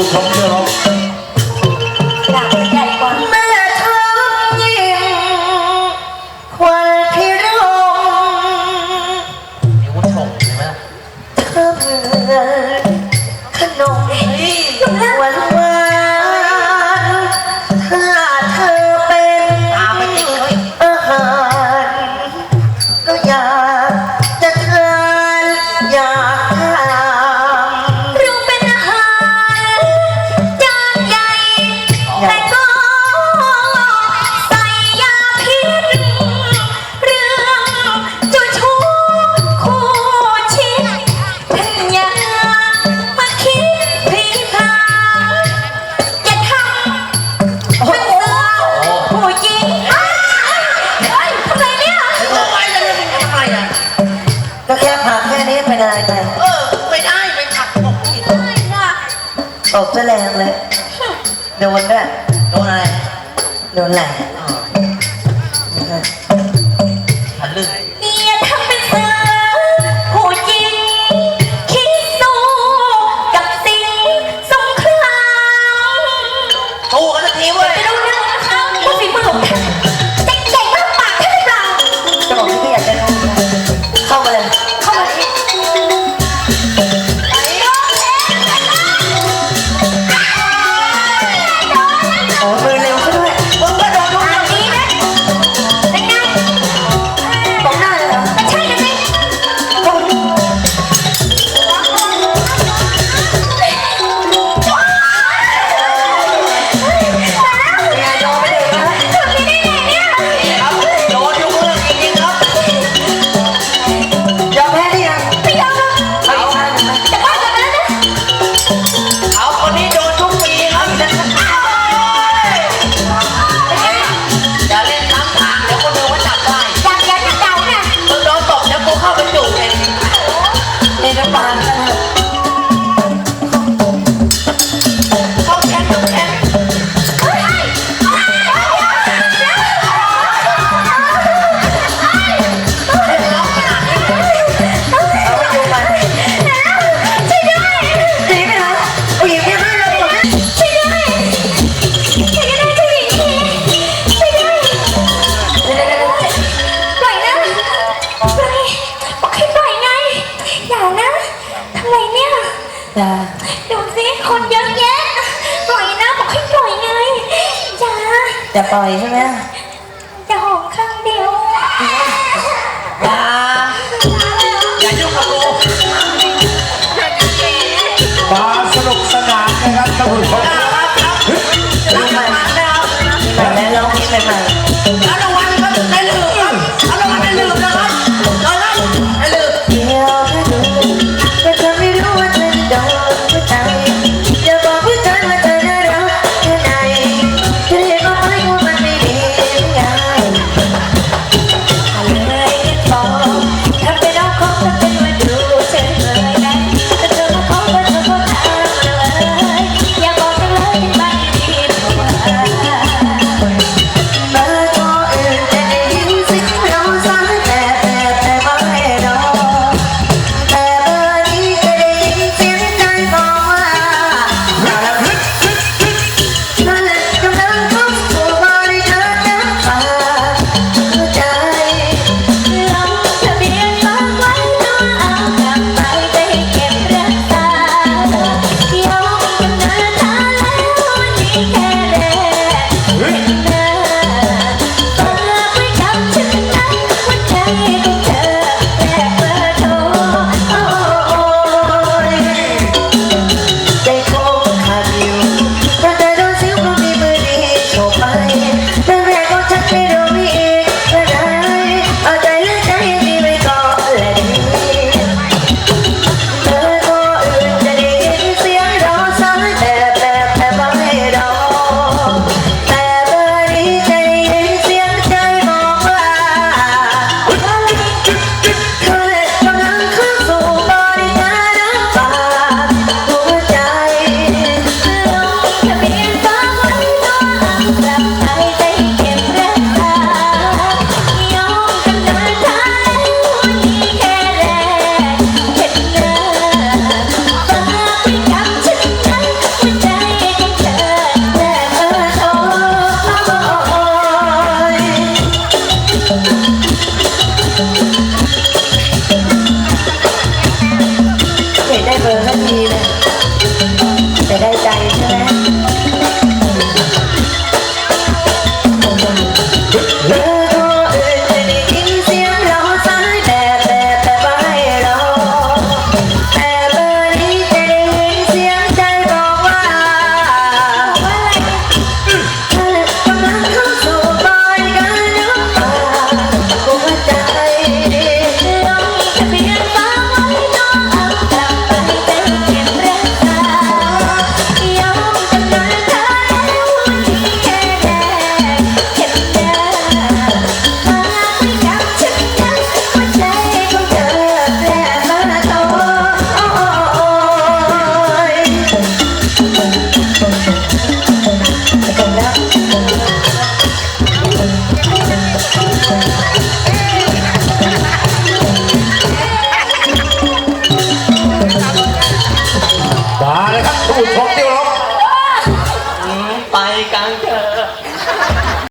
will come in. ตอกซะแรงเลย โดนด้วยโดนอะไร โดนแหละ จะปล่อยใช่ไหมจะหอมครั้งเดียวอย่าอย่ายุ่งกับกูปลาสนุกสนานนะครับท่านผู้